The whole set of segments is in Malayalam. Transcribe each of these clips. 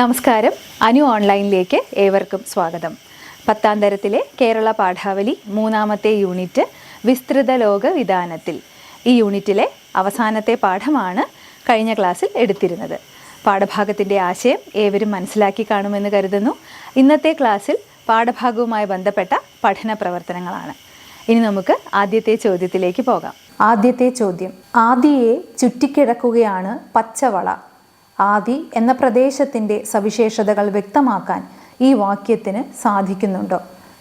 നമസ്കാരം. അനു ഓൺലൈനിലേക്ക് ഏവർക്കും സ്വാഗതം. പത്താം തരത്തിലെ കേരള പാഠാവലി മൂന്നാമത്തെ യൂണിറ്റ് വിസ്തൃത ലോക വിധാനത്തിൽ. ഈ യൂണിറ്റിലെ അവസാനത്തെ പാഠമാണ് കഴിഞ്ഞ ക്ലാസ്സിൽ എടുത്തിരുന്നത്. പാഠഭാഗത്തിന്റെ ആശയം ഏവരും മനസ്സിലാക്കി കാണുമെന്ന് കരുതുന്നു. ഇന്നത്തെ ക്ലാസ്സിൽ പാഠഭാഗവുമായി ബന്ധപ്പെട്ട പഠന പ്രവർത്തനങ്ങളാണ്. ഇനി നമുക്ക് ആദ്യത്തെ ചോദ്യത്തിലേക്ക് പോകാം. ആദ്യത്തെ ചോദ്യം. ആദിയെ ചുറ്റിക്കിടക്കുകയാണ് പച്ചവള. ആദി എന്ന പ്രദേശത്തിന്റെ സവിശേഷതകൾ വ്യക്തമാക്കാൻ ഈ വാക്യത്തിന് സാധിക്കുന്നുണ്ടോ.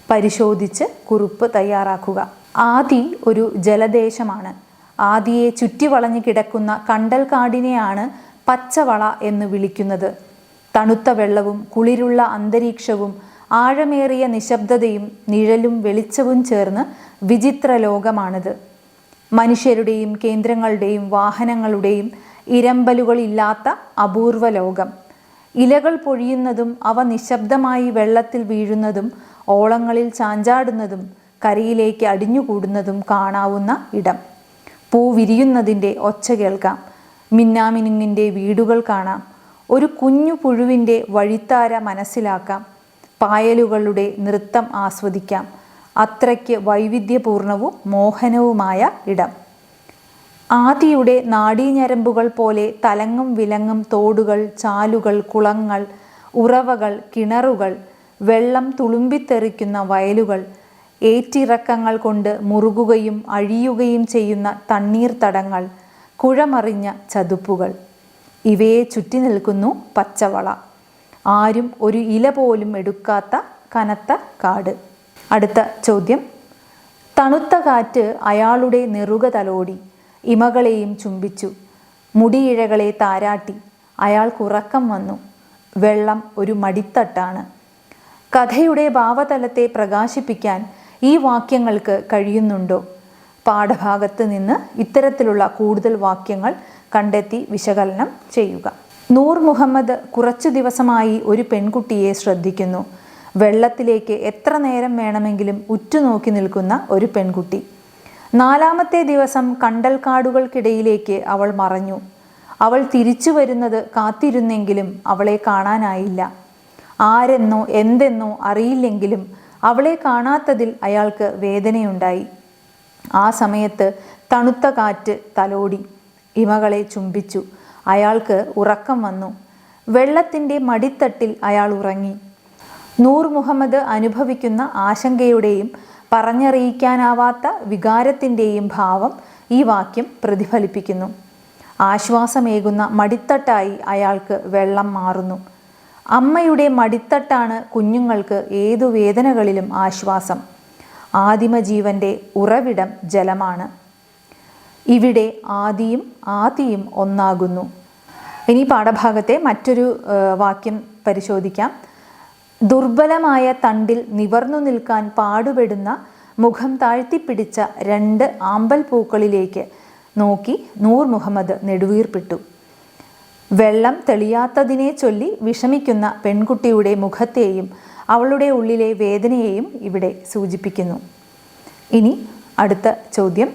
പരിശോധിച്ച് കുറിപ്പ് തയ്യാറാക്കുക. ആദി ഒരു ജലദേശമാണ്. ആദിയെ ചുറ്റിവളഞ്ഞു കിടക്കുന്ന കണ്ടൽക്കാടിനെയാണ് പച്ചവള എന്ന് വിളിക്കുന്നത്. തണുത്ത വെള്ളവും കുളിരുള്ള അന്തരീക്ഷവും ആഴമേറിയ നിശബ്ദതയും നിഴലും വെളിച്ചവും ചേർന്ന് വിചിത്ര ലോകമാണിത് മനുഷ്യരുടെയും കേന്ദ്രങ്ങളുടെയും വാഹനങ്ങളുടെയും ഇരമ്പലുകളില്ലാത്ത അപൂർവ ലോകം. ഇലകൾ പൊഴിയുന്നതും അവ നിശബ്ദമായി വെള്ളത്തിൽ വീഴുന്നതും ഓളങ്ങളിൽ ചാഞ്ചാടുന്നതും കരയിലേക്ക് അടിഞ്ഞുകൂടുന്നതും കാണാവുന്ന ഇടം. പൂ വിരിയുന്നതിന്റെ ഒച്ച കേൾക്കാം. മിന്നാമിനുങ്ങിന്റെ വീടുകൾ കാണാം. ഒരു കുഞ്ഞു പുഴുവിന്റെ വഴിത്താര മനസ്സിലാക്കാം. പായലുകളുടെ നൃത്തം ആസ്വദിക്കാം. അത്രയ്ക്ക് വൈവിധ്യപൂർണവും മോഹനവുമായ ഇടം. ആദിയുടെ നാഡീഞരമ്പുകൾ പോലെ തലങ്ങും വിലങ്ങും തോടുകൾ ചാലുകൾ കുളങ്ങൾ ഉറവകൾ കിണറുകൾ വെള്ളം തുളുമ്പിത്തെറിക്കുന്ന വയലുകൾ ഏറ്റിറക്കങ്ങൾ കൊണ്ട് മുറുകുകയും അഴിയുകയും ചെയ്യുന്ന തണ്ണീർത്തടങ്ങൾ കുഴമറിഞ്ഞ ചതുപ്പുകൾ. ഇവയെ ചുറ്റി നിൽക്കുന്നു പച്ചവള. ആരും ഒരു ഇല പോലും എടുക്കാത്ത കനത്ത കാട്. അടുത്ത ചോദ്യം. തണുത്ത കാറ്റ് അയാളുടെ നെറുക തലോടി ഇമകളെയും ചുംബിച്ചു. മുടിയിഴകളെ താരാട്ടി അയാൾക്കുറക്കം വന്നു. വെള്ളം ഒരു മടിത്തട്ടാണ്. കഥയുടെ ഭാവതലത്തെ പ്രകാശിപ്പിക്കാൻ ഈ വാക്യങ്ങൾക്ക് കഴിയുന്നുണ്ടോ? പാഠഭാഗത്ത് നിന്ന് ഇത്തരത്തിലുള്ള കൂടുതൽ വാക്യങ്ങൾ കണ്ടെത്തി വിശകലനം ചെയ്യുക. നൂർ മുഹമ്മദ് കുറച്ചു ദിവസമായി ഒരു പെൺകുട്ടിയെ ശ്രദ്ധിക്കുന്നു. വെള്ളത്തിലേക്ക് എത്ര നേരം വേണമെങ്കിലും ഉറ്റുനോക്കി നിൽക്കുന്ന ഒരു പെൺകുട്ടി. നാലാമത്തെ ദിവസം കണ്ടൽക്കാടുകൾക്കിടയിലേക്ക് അവൾ മറഞ്ഞു. അവൾ തിരിച്ചു വരുന്നത് കാത്തിരുന്നെങ്കിലും അവളെ കാണാനായില്ല. ആരെന്നോ എന്തെന്നോ അറിയില്ലെങ്കിലും അവളെ കാണാത്തതിൽ അയാൾക്ക് വേദനയുണ്ടായി. ആ സമയത്ത് തണുത്ത കാറ്റ് തലോടി. ഇമകളെ ചുംബിച്ചു. അയാൾക്ക് ഉറക്കം വന്നു. വെള്ളത്തിന്റെ മടിത്തട്ടിൽ അയാൾ ഉറങ്ങി. നൂർ മുഹമ്മദ് അനുഭവിക്കുന്ന ആശങ്കയുടെയും പറഞ്ഞറിയിക്കാനാവാത്ത വികാരത്തിന്റെയും ഭാവം ഈ വാക്യം പ്രതിഫലിപ്പിക്കുന്നു. ആശ്വാസമേകുന്ന മടിത്തട്ടായി അയാൾക്ക് വെള്ളം മാറുന്നു. അമ്മയുടെ മടിത്തട്ടാണ് കുഞ്ഞുങ്ങൾക്ക് ഏതു വേദനകളിലും ആശ്വാസം. ആദിമജീവന്റെ ഉറവിടം ജലമാണ്. ഇവിടെ ആദിയും ആദിയും ഒന്നാകുന്നു. ഇനി പാഠഭാഗത്തെ മറ്റൊരു വാക്യം പരിശോധിക്കാം. ദുർബലമായ തണ്ടിൽ നിവർന്നു നിൽക്കാൻ പാടുപെടുന്ന മുഖം താഴ്ത്തിപ്പിടിച്ച രണ്ട് ആമ്പൽ പൂക്കളിലേക്ക് നോക്കി നൂർ മുഹമ്മദ് നെടുവീർപ്പിട്ടു. വെള്ളം തെളിയാത്തതിനെ ചൊല്ലി വിഷമിക്കുന്ന പെൺകുട്ടിയുടെ മുഖത്തെയും അവളുടെ ഉള്ളിലെ വേദനയെയും ഇവിടെ സൂചിപ്പിക്കുന്നു. ഇനി അടുത്ത ചോദ്യം.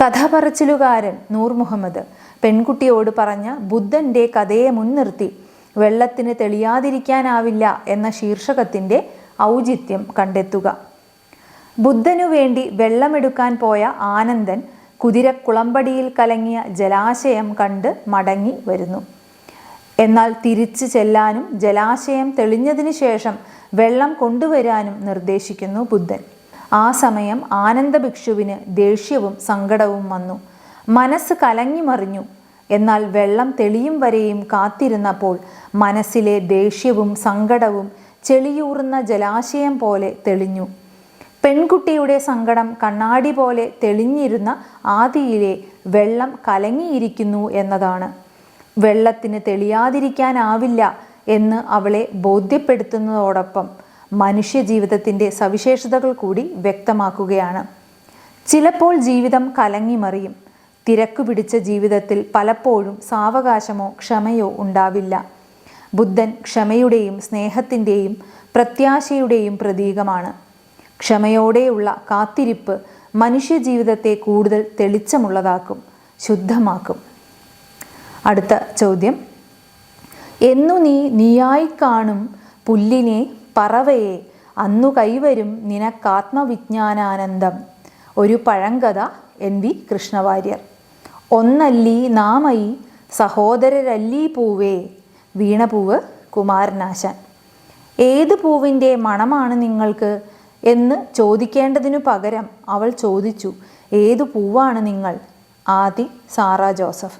കഥ പറച്ചിലുകാരൻ നൂർ മുഹമ്മദ് പെൺകുട്ടിയോട് പറഞ്ഞ ബുദ്ധന്റെ കഥയെ മുൻനിർത്തി വെള്ളത്തിന് തെളിയാതിരിക്കാനാവില്ല എന്ന ശീർഷകത്തിന്റെ ഔചിത്യം കണ്ടെത്തുക. ബുദ്ധനു വേണ്ടി വെള്ളമെടുക്കാൻ പോയ ആനന്ദൻ കുതിരക്കുളമ്പടിയിൽ കലങ്ങിയ ജലാശയം കണ്ട് മടങ്ങി വരുന്നു. എന്നാൽ തിരിച്ചു ചെല്ലാനും ജലാശയം തെളിഞ്ഞതിന് ശേഷം വെള്ളം കൊണ്ടുവരാനും നിർദ്ദേശിക്കുന്നു ബുദ്ധൻ. ആ സമയം ആനന്ദ ഭിക്ഷുവിന് ദേഷ്യവും സങ്കടവും വന്നു. മനസ്സ് കലങ്ങിമറിഞ്ഞു. എന്നാൽ വെള്ളം തെളിയും വരെയും കാത്തിരുന്നപ്പോൾ മനസ്സിലെ ദേഷ്യവും സങ്കടവും ചെളിയൂറുന്ന ജലാശയം പോലെ തെളിഞ്ഞു. പെൺകുട്ടിയുടെ സങ്കടം കണ്ണാടി പോലെ തെളിഞ്ഞിരുന്ന ആദിയിലെ വെള്ളം കലങ്ങിയിരിക്കുന്നു എന്നതാണ്. വെള്ളത്തിന് തെളിയാതിരിക്കാനാവില്ല എന്ന് അവളെ ബോധ്യപ്പെടുത്തുന്നതോടൊപ്പം മനുഷ്യജീവിതത്തിന്റെ സവിശേഷതകൾ കൂടി വ്യക്തമാക്കുകയാണ്. ചിലപ്പോൾ ജീവിതം കലങ്ങിമറിയും. തിരക്കു പിടിച്ച ജീവിതത്തിൽ പലപ്പോഴും സാവകാശമോ ക്ഷമയോ ഉണ്ടാവില്ല. ബുദ്ധൻ ക്ഷമയുടെയും സ്നേഹത്തിന്റെയും പ്രത്യാശയുടെയും പ്രതീകമാണ്. ക്ഷമയോടെയുള്ള കാത്തിരിപ്പ് മനുഷ്യ ജീവിതത്തെ കൂടുതൽ തെളിച്ചമുള്ളതാക്കും ശുദ്ധമാക്കും. അടുത്ത ചോദ്യം. എന്നു നീ നീയായി കാണും പുല്ലിനെ പറവയെ അന്നു കൈവരും നിനക്കാത്മവിജ്ഞാനാനന്ദം. ഒരു പഴങ്കഥ എൻ വി കൃഷ്ണവാര്യർ. ഒന്നല്ലി നാമയി സഹോദരരല്ലി പൂവേ വീണപൂവ് കുമാരനാശാൻ. ഏത് പൂവിന്റെ മണമാണ് നിങ്ങൾക്ക് എന്ന് ചോദിക്കേണ്ടതിനു പകരം അവൾ ചോദിച്ചു ഏതു പൂവാണ് നിങ്ങൾ? ആദി സാറ ജോസഫ്.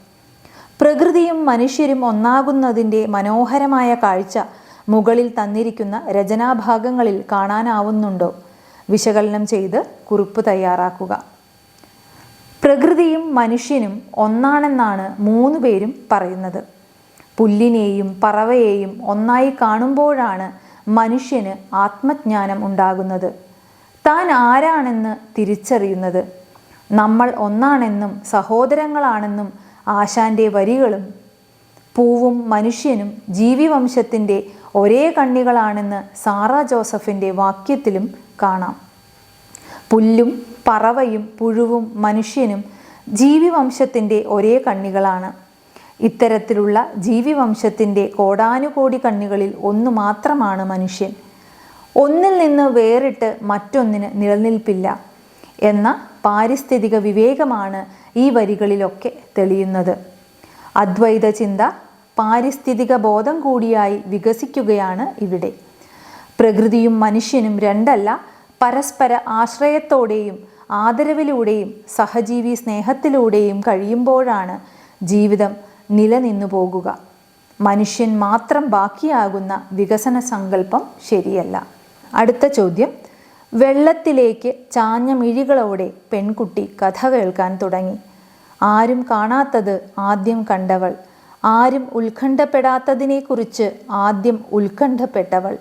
പ്രകൃതിയും മനുഷ്യരും ഒന്നാകുന്നതിന്റെ മനോഹരമായ കാഴ്ച മുകളിൽ തന്നിരിക്കുന്ന രചനാഭാഗങ്ങളിൽ കാണാനാവുന്നുണ്ടോ? വിശകലനം ചെയ്ത് കുറിപ്പ് തയ്യാറാക്കുക. പ്രകൃതിയും മനുഷ്യനും ഒന്നാണെന്നാണ് മൂന്ന് പേരും പറയുന്നത്. പുല്ലിനെയും പറവയെയും ഒന്നായി കാണുമ്പോഴാണ് മനുഷ്യന് ആത്മജ്ഞാനം ഉണ്ടാകുന്നത്. താൻ ആരാണെന്ന് തിരിച്ചറിയുന്നത്. നമ്മൾ ഒന്നാണെന്നും സഹോദരങ്ങളാണെന്നും ആശാന്റെ വരികളും പൂവും മനുഷ്യനും ജീവിവംശത്തിന്റെ ഒരേ കണ്ണികളാണെന്ന് സാറ ജോസഫിന്റെ വാക്യത്തിലും കാണാം. പുല്ലും പറവയും പുഴുവും മനുഷ്യനും ജീവിവംശത്തിന്റെ ഒരേ കണ്ണികളാണ്. ഇത്തരത്തിലുള്ള ജീവിവംശത്തിന്റെ കോടാനുകോടി കണ്ണികളിൽ ഒന്ന് മാത്രമാണ് മനുഷ്യൻ. ഒന്നിൽ നിന്ന് വേറിട്ട് മറ്റൊന്നിന് നിലനിൽപ്പില്ല എന്ന പാരിസ്ഥിതിക വിവേകമാണ് ഈ വരികളിലൊക്കെ തെളിയുന്നത്. അദ്വൈത ചിന്ത പാരിസ്ഥിതിക ബോധം കൂടിയായി വികസിക്കുകയാണ് ഇവിടെ. പ്രകൃതിയും മനുഷ്യനും രണ്ടല്ല പരസ്പര ആശ്രയത്തോടെയും ആദരവിലൂടെയും സഹജീവി സ്നേഹത്തിലൂടെയും കഴിയുമ്പോഴാണ് ജീവിതം നിലനിന്നു പോകുക. മനുഷ്യൻ മാത്രം ബാക്കിയാകുന്ന വികസന സങ്കല്പം ശരിയല്ല. അടുത്ത ചോദ്യം. വെള്ളത്തിലേക്ക് ചാഞ്ഞ മിഴികളോടെ പെൺകുട്ടി കഥ കേൾക്കാൻ തുടങ്ങി. ആരും കാണാത്തത് ആദ്യം കണ്ടവൾ. ആരും ഉത്കണ്ഠപ്പെടാത്തതിനെക്കുറിച്ച് ആദ്യം ഉത്കണ്ഠപ്പെട്ടവൾ.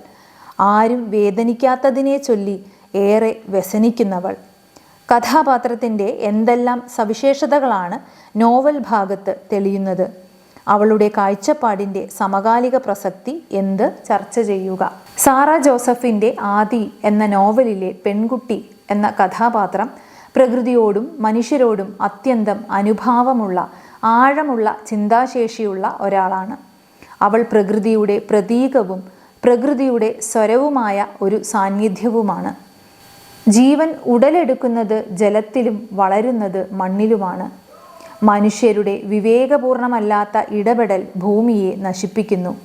ആരും വേദനിക്കാത്തതിനെ ചൊല്ലി ഏറെ വ്യസനിക്കുന്നവൾ. കഥാപാത്രത്തിന്റെ എന്തെല്ലാം സവിശേഷതകളാണ് നോവൽ ഭാഗത്ത് തെളിയുന്നത്? അവളുടെ കാഴ്ചപ്പാടിന്റെ സമകാലിക പ്രസക്തി എന്ത്? ചർച്ച ചെയ്യുക. സാറ ജോസഫിന്റെ ആദി എന്ന നോവലിലെ പെൺകുട്ടി എന്ന കഥാപാത്രം പ്രകൃതിയോടും മനുഷ്യരോടും അത്യന്തം അനുഭാവമുള്ള ആഴമുള്ള ചിന്താശേഷിയുള്ള ഒരാളാണ്. അവൾ പ്രകൃതിയുടെ പ്രതീകവും പ്രകൃതിയുടെ സ്വരവുമായ ഒരു സാന്നിധ്യവുമാണ്. ജീവൻ ഉടലെടുക്കുന്നത് ജലത്തിലും വളരുന്നത് മണ്ണിലുമാണ്. മനുഷ്യരുടെ വിവേകപൂർണമല്ലാത്ത ഇടപെടൽ ഭൂമിയെ നശിപ്പിക്കുന്നു.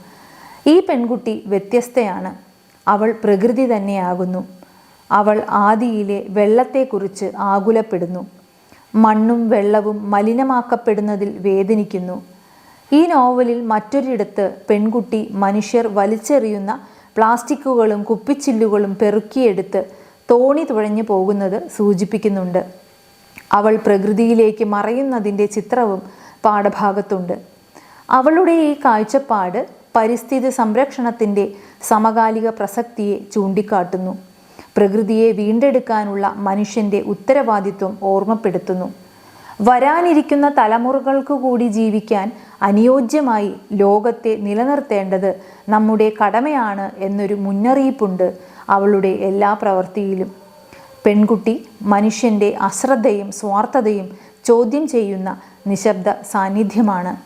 ഈ പെൺകുട്ടി വ്യത്യസ്തയാണ്. അവൾ പ്രകൃതി തന്നെയാകുന്നു. അവൾ ആദിയിലെ വെള്ളത്തെക്കുറിച്ച് ആകുലപ്പെടുന്നു. മണ്ണും വെള്ളവും മലിനമാക്കപ്പെടുന്നതിൽ വേദനിക്കുന്നു. ഈ നോവലിൽ മറ്റൊരിടത്ത് പെൺകുട്ടി മനുഷ്യർ വലിച്ചെറിയുന്ന പ്ലാസ്റ്റിക്കുകളും കുപ്പിച്ചില്ലുകളും പെറുക്കിയെടുത്ത് തോണി തുഴഞ്ഞു പോകുന്നത് സൂചിപ്പിക്കുന്നുണ്ട്. അവൾ പ്രകൃതിയിലേക്ക് മറയുന്നതിന്റെ ചിത്രവും പാഠഭാഗത്തുണ്ട്. അവളുടെ ഈ കാഴ്ചപ്പാട് പരിസ്ഥിതി സംരക്ഷണത്തിന്റെ സമകാലിക പ്രസക്തിയെ ചൂണ്ടിക്കാട്ടുന്നു. പ്രകൃതിയെ വീണ്ടെടുക്കാനുള്ള മനുഷ്യന്റെ ഉത്തരവാദിത്വം ഓർമ്മപ്പെടുത്തുന്നു. വരാനിരിക്കുന്ന തലമുറകൾക്ക് കൂടി ജീവിക്കാൻ അനുയോജ്യമായി ലോകത്തെ നിലനിർത്തേണ്ടത് നമ്മുടെ കടമയാണ് എന്നൊരു മുന്നറിയിപ്പുണ്ട് അവളുടെ എല്ലാ പ്രവൃത്തിയിലും. പെൺകുട്ടി മനുഷ്യന്റെ അശ്രദ്ധയും സ്വാർത്ഥതയും ചോദ്യം ചെയ്യുന്ന നിശബ്ദ സാന്നിധ്യമാണ്.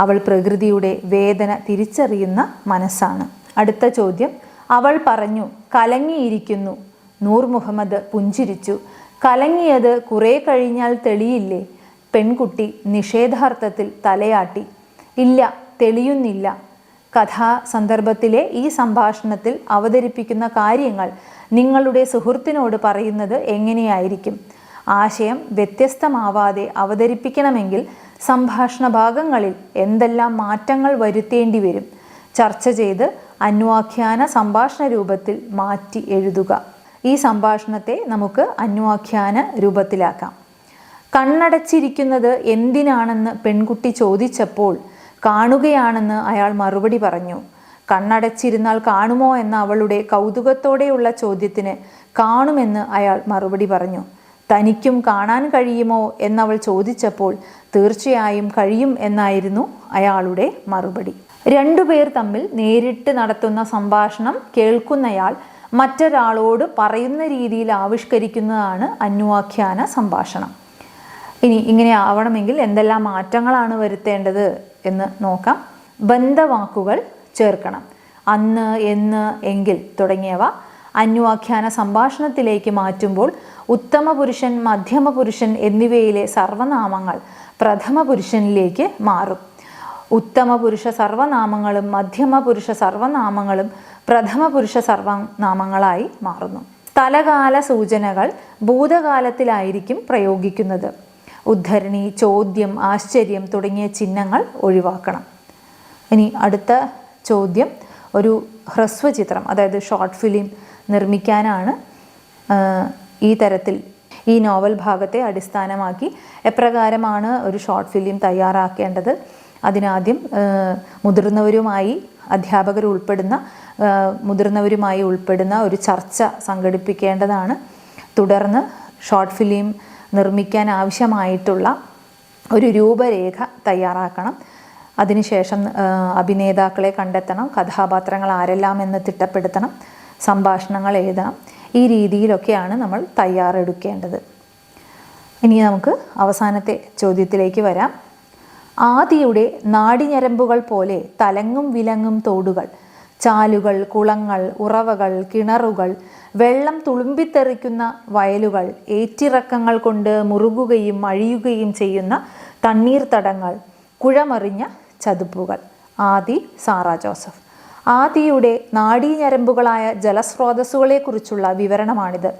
അവൾ പ്രകൃതിയുടെ വേദന തിരിച്ചറിയുന്ന മനസ്സാണ്. അടുത്ത ചോദ്യം. അവൾ പറഞ്ഞു കലങ്ങിയിരിക്കുന്നു. നൂർ മുഹമ്മദ് പുഞ്ചിരിച്ചു. കലങ്ങിയത് കുറേ കഴിഞ്ഞാൽ തെളിയില്ലേ? പെൺകുട്ടി നിഷേധാർത്ഥത്തിൽ തലയാട്ടി. ഇല്ല തെളിയുന്നില്ല. കഥാ സന്ദർഭത്തിലെ ഈ സംഭാഷണത്തിൽ അവതരിപ്പിക്കുന്ന കാര്യങ്ങൾ നിങ്ങളുടെ സുഹൃത്തിനോട് പറയുന്നത് എങ്ങനെയായിരിക്കും? ആശയം വ്യത്യസ്തമാവാതെ അവതരിപ്പിക്കണമെങ്കിൽ സംഭാഷണ ഭാഗങ്ങളിൽ എന്തെല്ലാം മാറ്റങ്ങൾ വരുത്തേണ്ടി വരും? ചർച്ച ചെയ്ത് അന്വാഖ്യാന സംഭാഷണ രൂപത്തിൽ മാറ്റി എഴുതുക. ഈ സംഭാഷണത്തെ നമുക്ക് അന്വാഖ്യാന രൂപത്തിലാക്കാം. കണ്ണടച്ചിരിക്കുന്നത് എന്തിനാണെന്ന് പെൺകുട്ടി ചോദിച്ചപ്പോൾ കാണുകയാണെന്ന് അയാൾ മറുപടി പറഞ്ഞു. കണ്ണടച്ചിരുന്നാൽ കാണുമോ എന്ന അവളുടെ കൗതുകത്തോടെയുള്ള ചോദ്യത്തിന് കാണുമെന്ന് അയാൾ മറുപടി പറഞ്ഞു. തനിക്കും കാണാൻ കഴിയുമോ എന്നവൾ ചോദിച്ചപ്പോൾ തീർച്ചയായും കഴിയും എന്നായിരുന്നു അയാളുടെ മറുപടി. രണ്ടുപേർ തമ്മിൽ നേരിട്ട് നടത്തുന്ന സംഭാഷണം കേൾക്കുന്നയാൾ മറ്റൊരാളോട് പറയുന്ന രീതിയിൽ ആവിഷ്കരിക്കുന്നതാണ് അന്വാഖ്യാന സംഭാഷണം. ഇനി ഇങ്ങനെ ആവണമെങ്കിൽ എന്തെല്ലാം മാറ്റങ്ങളാണ് വരുത്തേണ്ടത് എന്ന് നോക്കാം. ബന്ധവാക്കുകൾ ചേർക്കണം. അന്ന് എന്ന് എങ്കിൽ തുടങ്ങിയവ അന്വാഖ്യാന സംഭാഷണത്തിലേക്ക് മാറ്റുമ്പോൾ ഉത്തമ പുരുഷൻ മധ്യമ പുരുഷൻ എന്നിവയിലെ സർവനാമങ്ങൾ പ്രഥമ പുരുഷനിലേക്ക് മാറും. ഉത്തമ പുരുഷ സർവനാമങ്ങളും മധ്യമ പുരുഷ സർവനാമങ്ങളും പ്രഥമ പുരുഷ സർവനാമങ്ങളായി മാറുന്നു. സ്ഥലകാല സൂചനകൾ ഭൂതകാലത്തിലായിരിക്കും പ്രയോഗിക്കുന്നത്. ഉദ്ധരണി ചോദ്യം ആശ്ചര്യം തുടങ്ങിയ ചിഹ്നങ്ങൾ ഒഴിവാക്കണം. ഇനി അടുത്ത ചോദ്യം ഒരു ഹ്രസ്വചിത്രം അതായത് ഷോർട്ട് ഫിലിം നിർമ്മിക്കാനാണ് ഈ തരത്തിൽ ഈ നോവൽ ഭാഗത്തെ അടിസ്ഥാനമാക്കി എപ്രകാരമാണ് ഒരു ഷോർട്ട് ഫിലിം തയ്യാറാക്കേണ്ടത്. അതിനാദ്യം മുതിർന്നവരുമായി അധ്യാപകർ ഉൾപ്പെടുന്ന മുതിർന്നവരുമായി ഉൾപ്പെടുന്ന ഒരു ചർച്ച സംഘടിപ്പിക്കേണ്ടതാണ്. തുടർന്ന് ഷോർട്ട് ഫിലിം നിർമ്മിക്കാൻ ആവശ്യമായിട്ടുള്ള ഒരു രൂപരേഖ തയ്യാറാക്കണം. അതിനുശേഷം അഭിനേതാക്കളെ കണ്ടെത്തണം കഥാപാത്രങ്ങൾ ആരെല്ലാം എന്ന് തിട്ടപ്പെടുത്തണം സംഭാഷണങ്ങൾ എഴുതണം. ഈ രീതിയിലൊക്കെയാണ് നമ്മൾ തയ്യാറെടുക്കേണ്ടത്. ഇനി നമുക്ക് അവസാനത്തെ ചോദ്യത്തിലേക്ക് വരാം. ആദിയുടെ നാടിഞരമ്പുകൾ പോലെ തലങ്ങും വിലങ്ങും തോടുകൾ ചാലുകൾ കുളങ്ങൾ ഉറവകൾ കിണറുകൾ വെള്ളം തുളുമ്പിത്തെറിക്കുന്ന വയലുകൾ ഏറ്റിറക്കങ്ങൾ കൊണ്ട് മുറുകുകയും അഴിയുകയും ചെയ്യുന്ന തണ്ണീർത്തടങ്ങൾ കുഴമറിഞ്ഞ ചതുപ്പുകൾ. ആദി സാറ ജോസഫ്. ആദിയുടെ നാഡീഞരമ്പുകളായ ജലസ്രോതസ്സുകളെക്കുറിച്ചുള്ള വിവരണമാണിത്.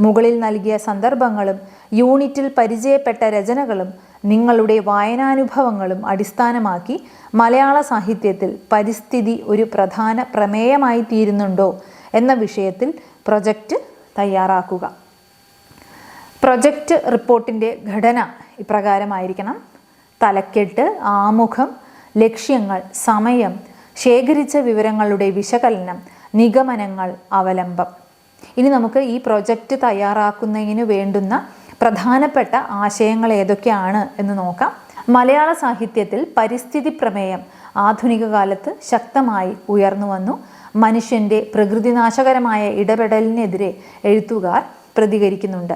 മുകളിൽ നൽകിയ സന്ദർഭങ്ങളും യൂണിറ്റിൽ പരിചയപ്പെട്ട രചനകളും നിങ്ങളുടെ വായനാനുഭവങ്ങളും അടിസ്ഥാനമാക്കി മലയാള സാഹിത്യത്തിൽ പരിസ്ഥിതി ഒരു പ്രധാന പ്രമേയമായി തീരുന്നുണ്ടോ എന്ന വിഷയത്തിൽ പ്രൊജക്റ്റ് തയ്യാറാക്കുക. പ്രൊജക്റ്റ് റിപ്പോർട്ടിന്റെ ഘടന ഇപ്രകാരമായിരിക്കണം. തലക്കെട്ട് ആമുഖം ലക്ഷ്യങ്ങൾ സമയം ശേഖരിച്ച വിവരങ്ങളുടെ വിശകലനം നിഗമനങ്ങൾ അവലംബം. ഇനി നമുക്ക് ഈ പ്രൊജക്റ്റ് തയ്യാറാക്കുന്നതിന് വേണ്ടുന്ന പ്രധാനപ്പെട്ട ആശയങ്ങൾ ഏതൊക്കെയാണ് എന്ന് നോക്കാം. മലയാള സാഹിത്യത്തിൽ പരിസ്ഥിതി പ്രമേയം ആധുനിക കാലത്ത് ശക്തമായി ഉയർന്നു വന്നു. മനുഷ്യന്റെ പ്രകൃതിനാശകരമായ ഇടപെടലിനെതിരെ എഴുത്തുകാർ പ്രതികരിക്കുന്നുണ്ട്.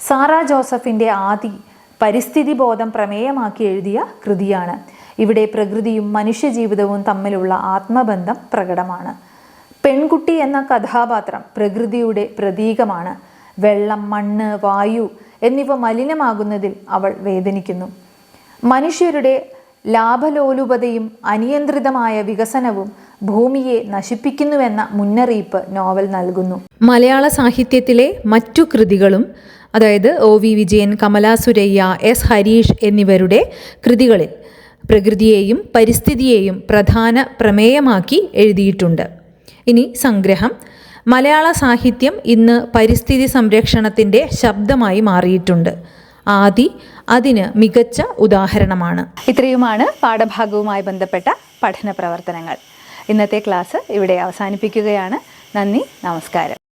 സാറാ ജോസഫിന്റെ ആദി പരിസ്ഥിതി ബോധം പ്രമേയമാക്കി എഴുതിയ കൃതിയാണ്. ഇവിടെ പ്രകൃതിയും മനുഷ്യജീവിതവും തമ്മിലുള്ള ആത്മബന്ധം പ്രകടമാണ്. പെൺകുട്ടി എന്ന കഥാപാത്രം പ്രകൃതിയുടെ പ്രതീകമാണ്. വെള്ളം മണ്ണ് വായു എന്നിവ മലിനമാകുന്നതിൽ അവൾ വേദനിക്കുന്നു. മനുഷ്യരുടെ ലാഭലോലുപതയും അനിയന്ത്രിതമായ വികസനവും ഭൂമിയെ നശിപ്പിക്കുന്നുവെന്ന മുന്നറിയിപ്പ് നോവൽ നൽകുന്നു. മലയാള സാഹിത്യത്തിലെ മറ്റു കൃതികളും അതായത് O V Vijayan Kamala Suraiyya S Harish എന്നിവരുടെ കൃതികളിൽ പ്രകൃതിയെയും പരിസ്ഥിതിയെയും പ്രധാന പ്രമേയമാക്കി എഴുതിയിട്ടുണ്ട്. ഇനി സംഗ്രഹം. മലയാള സാഹിത്യം ഇന്ന് പരിസ്ഥിതി സംരക്ഷണത്തിന്റെ ശബ്ദമായി മാറിയിട്ടുണ്ട്. ആദി അതിന് മികച്ച ഉദാഹരണമാണ്. ഇത്രയുമാണ് പാഠഭാഗവുമായി ബന്ധപ്പെട്ട പഠന പ്രവർത്തനങ്ങൾ. ഇന്നത്തെ ക്ലാസ് ഇവിടെ അവസാനിപ്പിക്കുകയാണ്. നന്ദി നമസ്കാരം.